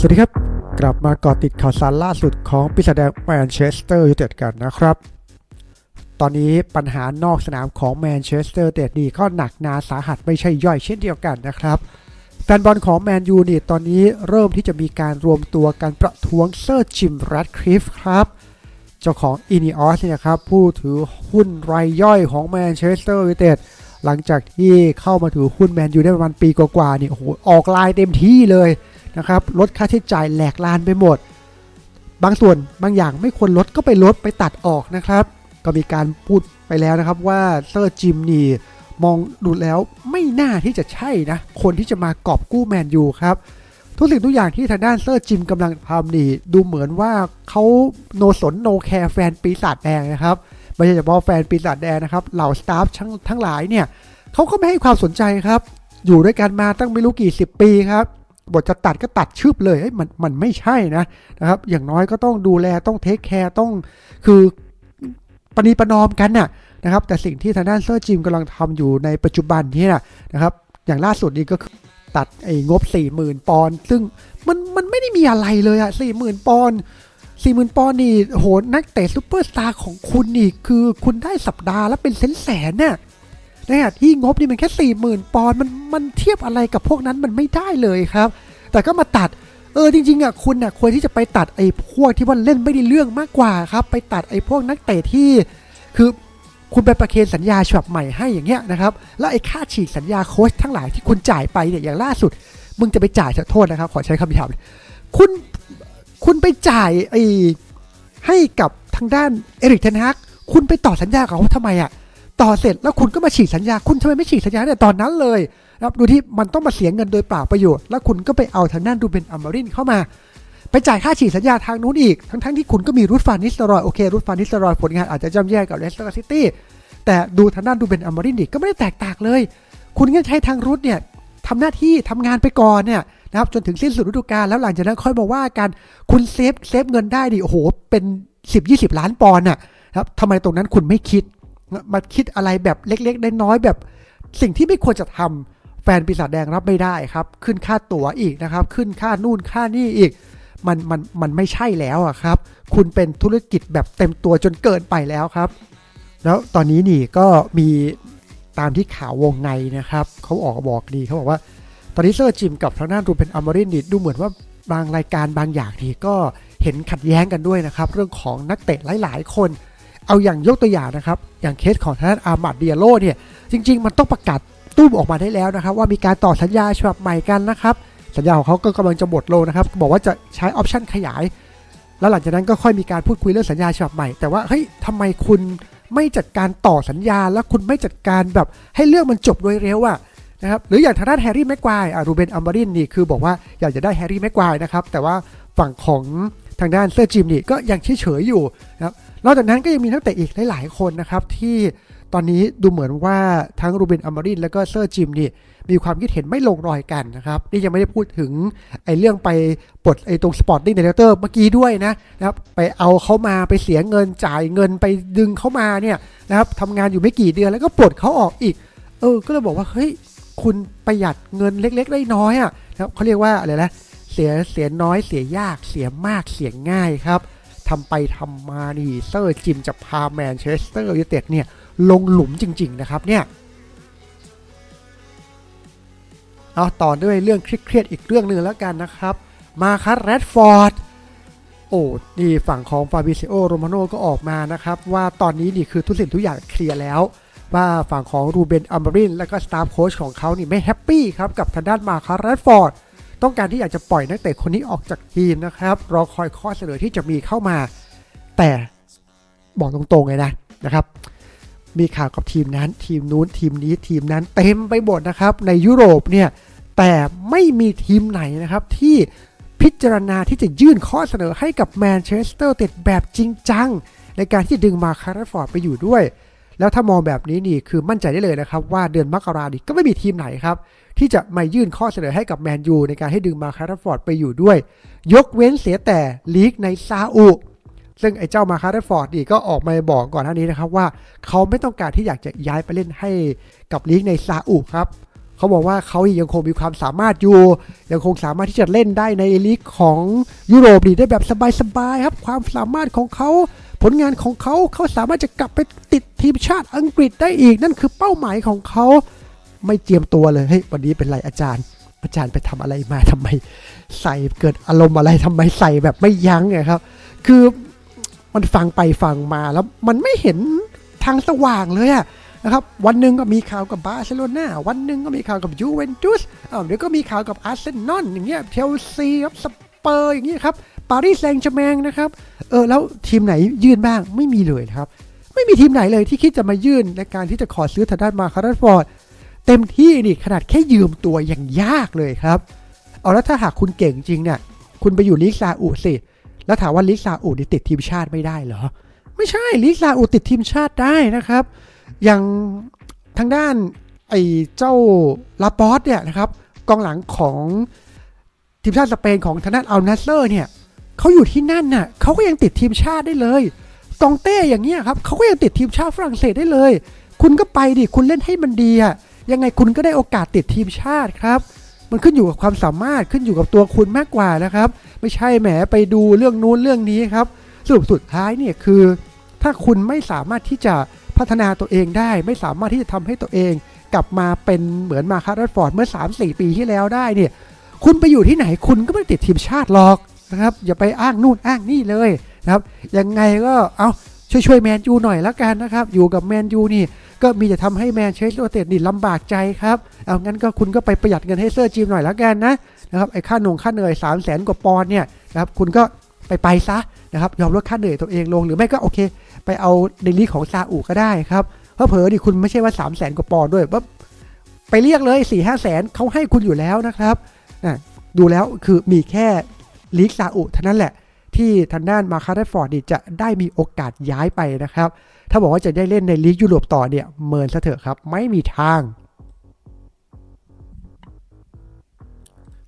สวัสดีครับ กลับมาเกาะติดข่าวสารล่าสุดของปีศาจแดงแมนเชสเตอร์ยูไนเต็ดกันนะครับ ตอนนี้ปัญหานอกสนามของแมนเชสเตอร์ยูไนเต็ดนี่ก็หนักหนาสาหัสไม่ใช่ย่อยเช่นเดียวกันนะครับแฟนบอลของแมนยูนี่ตอนนี้เริ่มที่จะมีการรวมตัวกันประท้วงเซอร์จิมแรดคลิฟครับ เจ้าของอินิออสเนี่ยครับผู้ถือหุ้นรายย่อยของแมนเชสเตอร์ยูไนเต็ดหลังจากที่เข้ามาถือหุ้นแมนยูได้ประมาณปีกว่าๆนี่โอ้โหออกลายเต็มที่เลย นะครับลดค่าใช้จ่ายแหลกลานไปหมด บางส่วนบางอย่างไม่ควรลดก็ไปลดไปตัดออกนะครับ ก็มีการพูดไปแล้วนะครับว่าเซอร์จิมนี่มองดูแล้วไม่น่าที่จะใช่นะ คนที่จะมากอบกู้แมนยูครับ ทุกสิ่งทุกอย่างที่ทางด้านเซอร์จิมกำลังทำนี่ดูเหมือนว่าเขาโนสนโนแคร์แฟนปีศาจแดงนะครับไม่ใช่เฉพาะแฟนปีศาจแดงนะครับเหล่าสตาฟทั้งทั้งหลายเนี่ยเขาก็ไม่ให้ความสนใจครับ อยู่ด้วยกันมาตั้งไม่รู้กี่สิบปีครับ บทจะตัดก็ตัดชืบเลยเอ้ยมันมันไม่ใช่นะนะครับ อย่างน้อยก็ต้องดูแลต้องเทคแคร์ต้องคือปณีประนอมกันน่ะนะครับ แต่สิ่งที่ทางด้านเซอร์จิมกำลังทำอยู่ในปัจจุบันนี้นะนะครับ อย่างล่าสุดนี้ก็คือตัดไอ้งบ 40,000 ปอนด์ซึ่งมันมันไม่ได้มีอะไรเลยอะ40,000 ปอนด์40,000ปอนด์นี่โหนักเตะซูเปอร์สตาร์ของคุณนี่คือคุณได้สัปดาห์และเป็นแสนแสนเนี่ย ในขณะที่งบนี่มันแค่40,000ปอนด์มันมันเทียบอะไรกับพวกนั้นมันไม่ได้เลยครับ แต่ก็มาตัดเออจริงๆอะคุณอะควรที่จะไปตัดไอ้พวกที่ว่าเล่นไม่ได้เรื่องมากกว่าครับ ไปตัดไอ้พวกนักเตะที่ คือคุณไปประเคนสัญญาฉบับใหม่ให้อย่างเงี้ยนะครับแล้วไอ้ค่าฉีกสัญญาโค้ชทั้งหลายที่คุณจ่ายไปเนี่ยอย่างล่าสุด มึงจะไปจ่ายขอโทษนะครับ ขอใช้คำหยาบคุณคุณไปจ่ายไอ้ให้กับทางด้านเอริกเทนฮักคุณไปต่อสัญญากับเขาทำไมอะ ต่อเสร็จแล้วคุณก็มาฉีกสัญญา คุณทำไมไม่ฉีกสัญญาเนี่ยตอนนั้นเลยนะครับดูที่มันต้องมาเสียเงินโดยเปล่าประโยชน์ แล้วคุณก็ไปเอาทางด้านดูเบนอัมมารินเข้ามา ไปจ่ายค่าฉีดสัญญาทางนู้นอีก ทั้งๆที่คุณก็มีรูทฟานิสตรอยโอเครูทฟานิสตรอยผลงานอาจจะย่ำแย่กับเลสเตอร์ซิตี้แต่ดูทางด้านดูเบนอัมมารินอีกก็ไม่ได้แตกต่างเลย คุณก็ใช้ทางรูทเนี่ยทำหน้าที่ทำงานไปก่อนเนี่ยนะครับจนถึงสิ้นสุดฤดูกาลแล้วหลังจากนั้นค่อยมาว่ากันคุณเซฟเซฟเงินได้ดิโอ้โหเป็น 10-20 ล้านปอนด์น่ะครับทำไมตรงนั้นคุณไม่คิด มาคิดอะไรแบบเล็กๆน้อยๆแบบ สิ่งที่ไม่ควรจะทำแฟนปีศาจแดงรับไม่ได้ครับ ขึ้นค่าตั๋วอีกนะครับ ขึ้นค่านู่นค่านี่อีก มันมันมันไม่ใช่แล้วอะครับ คุณเป็นธุรกิจแบบเต็มตัวจนเกินไปแล้วครับ แล้วตอนนี้นี่ก็มีตามที่ข่าววงในนะครับเขาออกมาบอกดีเขาบอกว่า ตอนนี้เซอร์จิมกับทางด้านรูเป็นอมรินนี่ดูเหมือนว่าบางรายการบางอย่างนี่ก็เห็นขัดแย้งกันด้วยนะครับ เรื่องของนักเตะหลาย ๆ คน เอาอย่างยกตัวอย่างนะครับ อย่างเคสของทางด้านอาร์มัดเดียโลเนี่ย จริง ๆ มันต้องประกาศตุ้มออกมาได้แล้วนะครับ ว่ามีการต่อสัญญาฉบับใหม่กันนะครับ สัญญาของเขาก็กำลังจะหมดลงนะครับ บอกว่าจะใช้ออปชันขยาย แล้วหลังจากนั้นก็ค่อยมีการพูดคุยเรื่องสัญญาฉบับใหม่ แต่ว่าเฮ้ยทำไมคุณไม่จัดการต่อสัญญา แล้วคุณไม่จัดการแบบให้เรื่องมันจบโดยเร็วอะนะครับ หรืออย่างทางด้านแฮร์รี่แม็กควายอะรูเบนอัมบารินนี่คือบอกว่าอยากจะได้แฮร์รี่แม็กควายนะครับ แต่ว่าฝั่งของทางด้านเซอร์จิมนี่ก็ยังเฉยๆอยู่นะครับ นอกจากนั้นก็ยังมีนักเตะอีกหลายๆคนนะครับที่ตอนนี้ดูเหมือนว่าทั้งรูเบนอัมบารินแล้วก็เซอร์จิมนี่มีความคิดเห็นไม่ลงรอยกันนะครับนี่ยังไม่ได้พูดถึงไอ้เรื่องไปปลดไอ้ตรงสปอร์ติ้งเดเรคเตอร์เมื่อกี้ด้วยนะนะครับไปเอาเขามาไปเสียเงินจ่ายเงินไปดึงเขามาเนี่ยนะครับทำงานอยู่ไม่กี่เดือนแล้วก็ปลดเขาออกอีก เออ ก็เลยบอกว่าเฮ้ยคุณประหยัดเงินเล็กๆได้น้อยอะนะครับเขาเรียกว่าอะไรนะเสียเสียน้อยเสียยากเสียมากเสียง่ายครับ ทำไปทำมานี่เซอร์จิมจะพาแมนเชสเตอร์ยูไนเต็ดเนี่ยลงหลุมจริง ๆ นะครับเนี่ยเอาต่อด้วยเรื่องเครียดๆอีกเรื่องหนึ่งแล้วกันนะครับ มาคัสแรดฟอร์ดโอ้นี่ฝั่งของฟาบิเซโอโรมาโนก็ออกมานะครับ ว่าตอนนี้นี่คือทุกสิ่งทุกอย่างเคลียร์แล้ว ว่าฝั่งของรูเบนอัมบรินและก็สตาฟโค้ชของเขานี่ไม่แฮปปี้ครับ กับทางด้านมาคาร์แรดฟอร์ด ต้องการที่อยากจะปล่อยนักเตะคนนี้ออกจากทีมนะครับ รอคอยข้อเสนอที่จะมีเข้ามา แต่บอกตรงๆเลยนะนะครับ มีข่าวกับทีมนั้นทีมนู้นทีมนี้ทีมนั้นเต็มไปหมดนะครับ ในยุโรปเนี่ยแต่ไม่มีทีมไหนนะครับที่พิจารณาที่จะยื่นข้อเสนอให้กับแมนเชสเตอร์เต็ดแบบจริงจัง ในการที่ดึงมาคาร์ฟอร์ดไปอยู่ด้วย แล้วถ้ามองแบบนี้นี่คือมั่นใจได้เลยนะครับ ว่าเดือนมกราคมก็ไม่มีทีมไหนครับ ที่จะมายื่นข้อเสนอให้กับแมนยูในการให้ดึงมาคาร์ฟอร์ดไปอยู่ด้วย ยกเว้นเสียแต่ลีกในซาอุซึ่งไอ้เจ้ามาคาร์ฟอร์ดนี่ก็ออกมาบอกก่อนหน้านี้นะครับว่า เขาไม่ต้องการที่อยากจะย้ายไปเล่นให้กับลีกในซาอุครับเขาบอกว่าเขายังคงมีความสามารถอยู่ ยังคงสามารถที่จะเล่นได้ในลีกของยุโรปดีได้แบบสบายๆครับ ความสามารถของเขาผลงานของเขาเขาสามารถจะกลับไปติดทีมชาติอังกฤษได้อีก นั่นคือเป้าหมายของเขา ไม่เจียมตัวเลยเฮ้ยวันนี้เป็นไรอาจารย์ อาจารย์ไปทำอะไรมาทำไม ใส่เกิดอารมณ์อะไรทำไมใส่แบบไม่ยั้งไงครับ คือมันฟังไปฟังมาแล้วมันไม่เห็นทางสว่างเลยอะนะครับวันหนึ่งก็มีข่าวกับบาร์เซโลนาวันหนึ่งก็มีข่าวกับยูเวนตุสอ้าเดี๋ยวก็มีข่าวกับอาร์เซนอลอย่างเงี้ยเชลซีครับสเปอร์อย่างเงี้ยครับปารีสแซงต์แชร์แมงนะครับเออแล้วทีมไหนยื่นบ้างไม่มีเลยครับ ไม่มีทีมไหนเลยที่คิดจะมายื่นในการที่จะขอซื้อทางด้านมาคาร์ฟอร์ด เต็มที่นี่ขนาดแค่ยืมตัวยังยากเลยครับ เอาแล้วถ้าหากคุณเก่งจริงเนี่ยคุณไปอยู่ลิซาอุสิ แล้วถามว่าลิซาอุนี่ติดทีมชาติไม่ได้เหรอ ไม่ใช่ลิซาอุติดทีมชาติได้นะครับ อย่างทางด้านไอ้เจ้าลาปอสเนี่ยนะครับกองหลังของทีมชาติสเปนของทางด้านอัลนัสเซอร์เนี่ยเขาอยู่ที่นั่นน่ะเขาก็ยังติดทีมชาติได้เลยกองเต้อย่างเงี้ยครับเขาก็ยังติดทีมชาติฝรั่งเศสได้เลย คุณก็ไปดิคุณเล่นให้มันดีอะ ยังไงคุณก็ได้โอกาสติดทีมชาติครับมันขึ้นอยู่กับความสามารถขึ้นอยู่กับตัวคุณมากกว่านะครับ ไม่ใช่แหมไปดูเรื่องนู้นเรื่องนี้ครับสรุปสุดท้ายเนี่ยคือ ถ้าคุณไม่สามารถที่จะพัฒนาตัวเองได้ ไม่สามารถที่จะทำให้ตัวเอง กลับมาเป็นเหมือนมาคาร์ดฟอร์ดเมื่อ 3-4 ปีที่แล้วได้เนี่ยคุณไปอยู่ที่ไหนคุณก็ไม่ติดทีมชาติหรอกนะครับอย่าไปอ้างนู่นอ้างนี่เลยนะครับยังไงก็เอา ช่วยช่วยแมนยูหน่อยล้วกันนะครับ อยู่กับแมนยูนี่ก็มีจะทำให้แมนเชสเตอร์ยูไนเต็ดนี่ลำบากใจครับ เอางั้นก็คุณก็ไปประหยัดเงินให้เซอร์จีมหน่อยล้วกันนะนะครับไอ้ค่าหนงค่าเหนื่อย3 0 0แสนกว่าปอนด์เนี่ยนะครับคุณก็ไปไปซะนะครับยอมลดค่าเหนื่อยตัวเองลงหรือไม่ก็โอเค ไปเอาในลีกของซาอุก็ได้ครับเพราะเผลอดิคุณไม่ใช่ว่า 3 0 0แสนกว่าปอนด์ด้วยปั๊บไปเรียกเลย4ี่ห้าแสนเขาให้คุณอยู่แล้วนะครับนะดูแล้วคือมีแค่ลีกซาอุเท่านั้นแหละ ที่ทางด้านมาคาร์ดฟอร์ดจะได้มีโอกาสย้ายไปนะครับ ถ้าบอกว่าจะได้เล่นในลีกยุโรปต่อเนี่ยเมินซะเถอะครับ ไม่มีทาง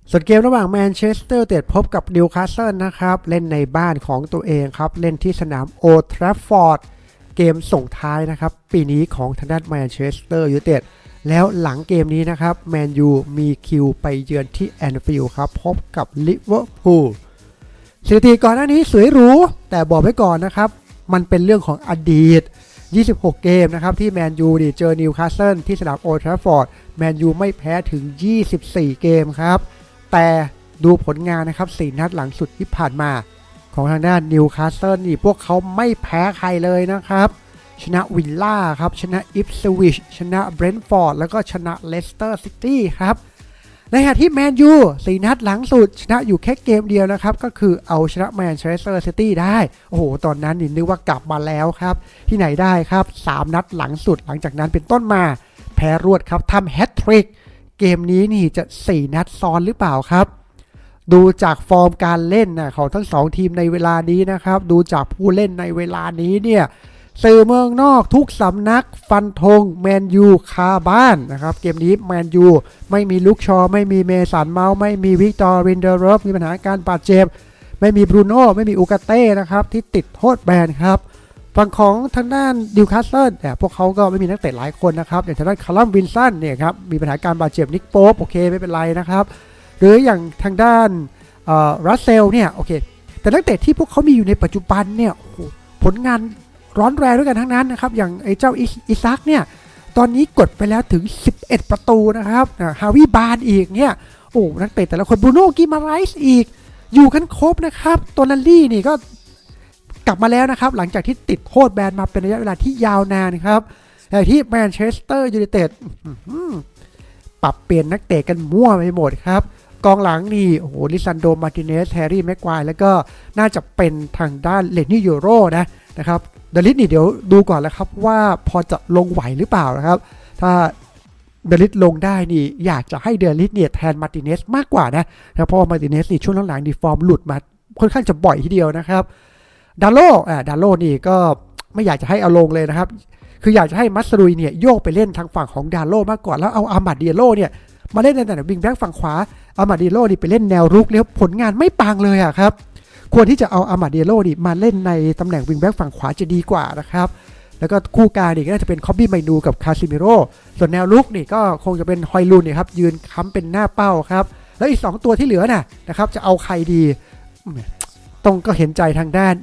ส่วนเกมระหว่างแมนเชสเตอร์เตดพบกับนิวคาสเซิลนะครับ เล่นในบ้านของตัวเองครับ เล่นที่สนามโอทราฟฟอร์ดเกมส่งท้ายนะครับ ปีนี้ของทางด้านแมนเชสเตอร์ยูไนเต็ดแล้วหลังเกมนี้นะครับ แมนยูมีคิวไปเยือนที่แอนฟิลด์ครับ พบกับลิเวอร์พูล สถิติก่อนหน้านี้สวยหรูแต่บอกไว้ก่อนนะครับ มันเป็นเรื่องของอดีต 26 เกมนะครับ ที่แมนยูดิเจอนิวคาสเซิลที่สนามโอทราฟอร์ดแมนยูไม่แพ้ถึง 24 เกมครับ แต่ดูผลงานนะครับ4นัดหลังสุดที่ผ่านมา ของทางด้านนิวคาสเซิลนี่พวกเขาไม่แพ้ใครเลยนะครับ ชนะวิลล่าครับ ชนะอิฟสวิชชนะเบรนท์ฟอร์ดแล้วก็ชนะเลสเตอร์ซิตี้ครับ ในขณะที่แมนยูสีนัดหลังสุด ชนะอยู่แค่เกมเดียวนะครับ ก็คือเอาชนะแมนเชสเตอร์ซิตี้ได้ โอ้โห ตอนนั้นนี่นึกว่ากลับมาแล้วครับ ที่ไหนได้ครับ 3 นัดหลังสุดหลังจากนั้นเป็นต้นมา แพ้รวดครับทำแฮตทริกเกมนี้นี่จะ 4 นัดซ้อนหรือเปล่าครับ ดูจากฟอร์มการเล่นนะของทั้ง 2 ทีมในเวลานี้นะครับ ดูจากผู้เล่นในเวลานี้เนี่ย สื่อเมืองนอกทุกสำนักฟันธงแมนยูคาบ้านนะครับ เกมนี้แมนยูไม่มีลุกชอ ไม่มีเมสันเมาส์ไม่มีวิกตอร์รินเดอร์รฟมีปัญหาการบาดเจ็บ ไม่มีบรูโน่ไม่มีอูกาเต้นะครับที่ติดโทษแบนครับฝั่งของทางด้านดิวคาสเซิลเนี่ยพวกเขาก็ไม่มีนักเตะหลายคนนะครับ อย่างทางด้านคาร์ลัมวินสันเนี่ยครับมีปัญหาการบาดเจ็บนิกโป๊ปโอเคไม่เป็นไรนะครับ หรืออย่างทางด้านรัสเซลเนี่ยโอเค แต่นักเตะที่พวกเขามีอยู่ในปัจจุบันเนี่ยผลงาน ร้อนแรงด้วยกันทั้งนั้นนะครับอย่างไอ้เจ้าอิซักเนี่ยตอนนี้กดไปแล้วถึง 11 ประตูนะครับฮาวิบานอีกเนี่ยโอ้นักเตะแต่ละคนบูโน่กิมาไรส์อีก อยู่กันครบนะครับตัวนัลลี่นี่ก็กลับมาแล้วนะครับ หลังจากที่ติดโทษแบนมาเป็นระยะเวลาที่ยาวนานครับแต่ที่แมนเชสเตอร์ยูไนเต็ดปรับเปลี่ยนนักเตะกันมั่วไปหมดครับ กองหลังนี่โอ้โหลิซันโด มาร์ติเนสแฮร์รี่แม็กควายแล้วก็น่าจะเป็นทางด้านเลนนี่ยูโรนะนะครับ เดลิสนี่เดี๋ยวดูก่อนแล้วครับว่าพอจะลงไหวหรือเปล่านะครับ ถ้าเดลิสลงได้นี่อยากจะให้เดลิสเนี่ยแทนมาร์ติเนสมากกว่านะนะเพราะว่ามาร์ติเนสนี่ช่วงหลังๆนี่ฟอร์มหลุดมาค่อนข้างจะบ่อยทีเดียวนะครับดาโลอ่าดาโลนี่ก็ไม่อยากจะให้เอาลงเลยนะครับ คืออยากจะให้มัสรุยเนี่ยโยกไปเล่นทางฝั่งของดาโลมากกว่าแล้วเอาอามาดเดียโลเนี่ยมาเล่นในแต่วิงแบ็กฝั่งขวาอามาดเดียโลนี่ไปเล่นแนวรุกแล้วผลงานไม่ปังเลยอะครับ ควรที่จะเอาอามาเดโลนี่มาเล่นในตำแหน่งวิงแบ็กฝั่งขวาจะดีกว่านะครับ แล้วก็คู่กลางนี่ก็น่าจะเป็นคอบบี้ไมนูกับคาซิมิโร่ส่วนแนวลุกนี่ก็คงจะเป็นฮอยลุนเนี่ยครับยืนค้ำเป็นหน้าเป้าครับ แล้วอีก 2 ตัวที่เหลือน่ะนะครับจะเอาใครดีต้องก็เห็นใจทางด้าน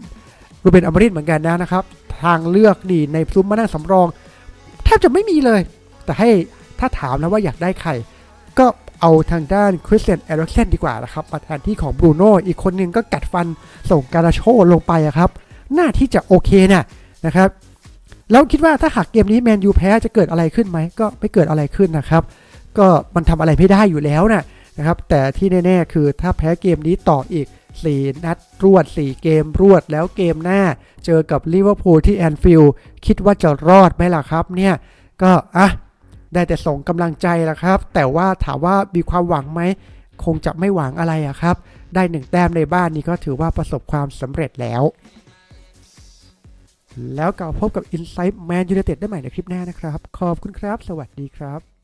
รูเบนอมรินเหมือนกันนะนะครับ ทางเลือกนี่ในซุ้มมานั่งสำรอง แทบจะไม่มีเลย แต่ให้ถ้าถามนะว่าอยากได้ใครก็ เอาทางด้านคริสเตียนเอริกเซนดีกว่านะครับมาแทนที่ของบรูโน่อีกคนหนึงก็กัดฟันส่งการาโชลงไปอะครับหน้าที่จะโอเคน่ะนะครับแล้วคิดว่าถ้าหากเกมนี้แมนยูแพ้จะเกิดอะไรขึ้นไหมก็ไม่เกิดอะไรขึ้นนะครับ ก็มันทำอะไรไม่ได้อยู่แล้วนะนะครับ แต่ที่แน่ๆคือถ้าแพ้เกมนี้ต่ออีก 4 นัดรวด 4 เกมรวดแล้วเกมหน้า เจอกับลิเวอร์พูลที่แอนฟิลด์คิดว่าจะรอดไหมล่ะครับเนี่ยก็อะ ได้แต่ส่งกำลังใจละครับ แต่ว่าถามว่ามีความหวังไหมคงจะไม่หวังอะไรอะครับ ได้หนึ่งแต้มในบ้านนี้ก็ถือว่าประสบความสำเร็จแล้ว แล้วกลับพบกับ Insight Man United ได้ใหม่ในคลิปหน้านะครับ ขอบคุณครับ สวัสดีครับ